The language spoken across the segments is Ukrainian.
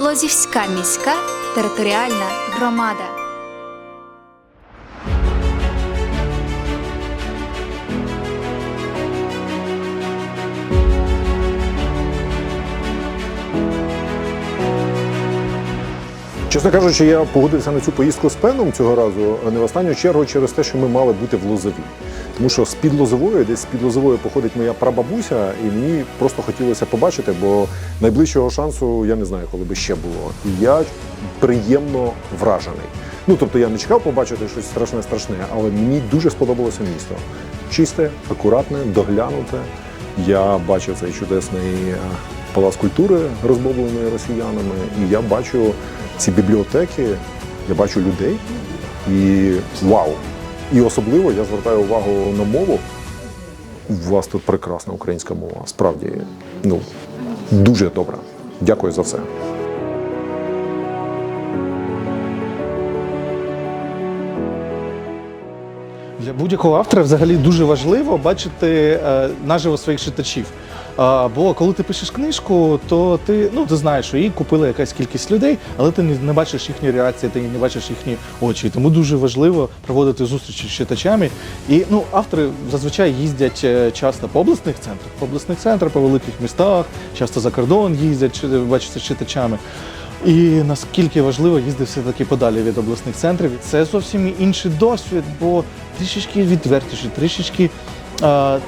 Лозівська міська територіальна громада. Чесно кажучи, я погодився на цю поїздку з пеном цього разу, не в останню чергу через те, що ми мали бути в Лозові. Тому що з під Лозової, десь з під Лозової походить моя прабабуся, і мені просто хотілося побачити, бо найближчого шансу я не знаю, коли би ще було. І я приємно вражений. Ну тобто я не чекав побачити щось страшне страшне, але мені дуже сподобалося місто. Чисте, акуратне, доглянуте. Я бачив цей чудесний е, палац культури, розбомблений росіянами, і я бачу ці бібліотеки, я бачу людей і вау! І особливо я звертаю увагу на мову. У вас тут прекрасна українська мова. Справді, ну дуже добра. Дякую за все. Для будь-якого автора взагалі дуже важливо бачити е, наживо своїх читачів. А, бо коли ти пишеш книжку, то ти ну ти знаєш, що її купила якась кількість людей, але ти не, бачиш їхні реакції, ти не бачиш їхні очі. Тому дуже важливо проводити зустрічі з читачами. І ну автори зазвичай їздять е, часто по обласних центрах, по обласних центрах, по великих містах, часто за кордон їздять, чи- бачаться з читачами. І наскільки важливо їздити все-таки подалі від обласних центрів. Це зовсім інший досвід, бо трішечки відвертіше, трішечки,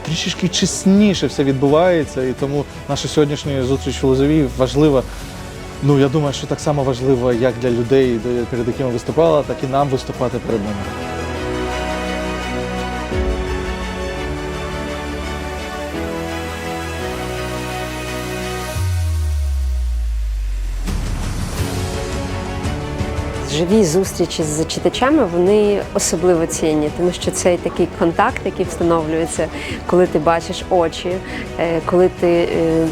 трішечки чесніше все відбувається. І тому наша сьогоднішня зустріч у Лозовій важлива. Ну, я думаю, що так само важливо як для людей, перед якими виступала, так і нам виступати перед ними. Живі зустрічі з читачами вони особливо цінні, тому що це такий контакт, який встановлюється, коли ти бачиш очі, е, коли ти е,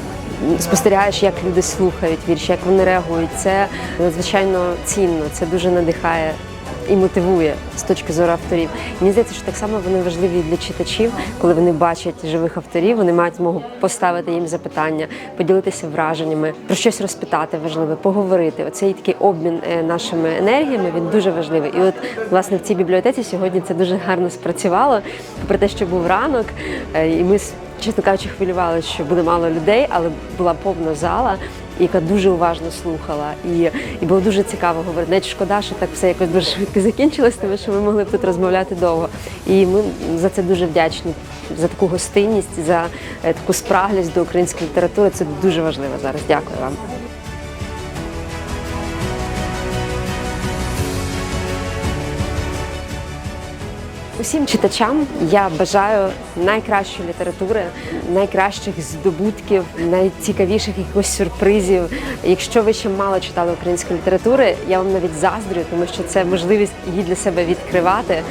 спостерігаєш, як люди слухають вірші, як вони реагують. Це надзвичайно цінно, це дуже надихає. І мотивує з точки зору авторів. Мені здається, що так само вони важливі для читачів, коли вони бачать живих авторів, вони мають змогу поставити їм запитання, поділитися враженнями, про щось розпитати важливе, поговорити. Оцей такий обмін е, нашими енергіями він дуже важливий. І от власне в цій бібліотеці сьогодні це дуже гарно спрацювало. Попри те, що був ранок, е, і ми чесно кажучи, хвилювалася, що буде мало людей, але була повна зала яка дуже уважно слухала, і, і було дуже цікаво говорити. Навіть шкода, що так все якось дуже швидко закінчилось, тому що ми могли б тут розмовляти довго. І ми за це дуже вдячні за таку гостинність, за е, таку спраглість до української літератури. Це дуже важливо зараз. Дякую вам. Усім читачам я бажаю найкращої літератури, найкращих здобутків, найцікавіших якихось сюрпризів. Якщо ви ще мало читали української літератури, я вам навіть заздрю, тому що це можливість її для себе відкривати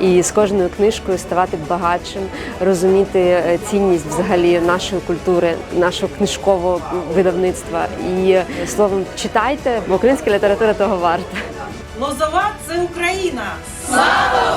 і з кожною книжкою ставати багатшим, розуміти е, цінність взагалі нашої культури, нашого книжкового видавництва. І е, словом, читайте, бо українська література того варта. Лозова це Україна. Слава!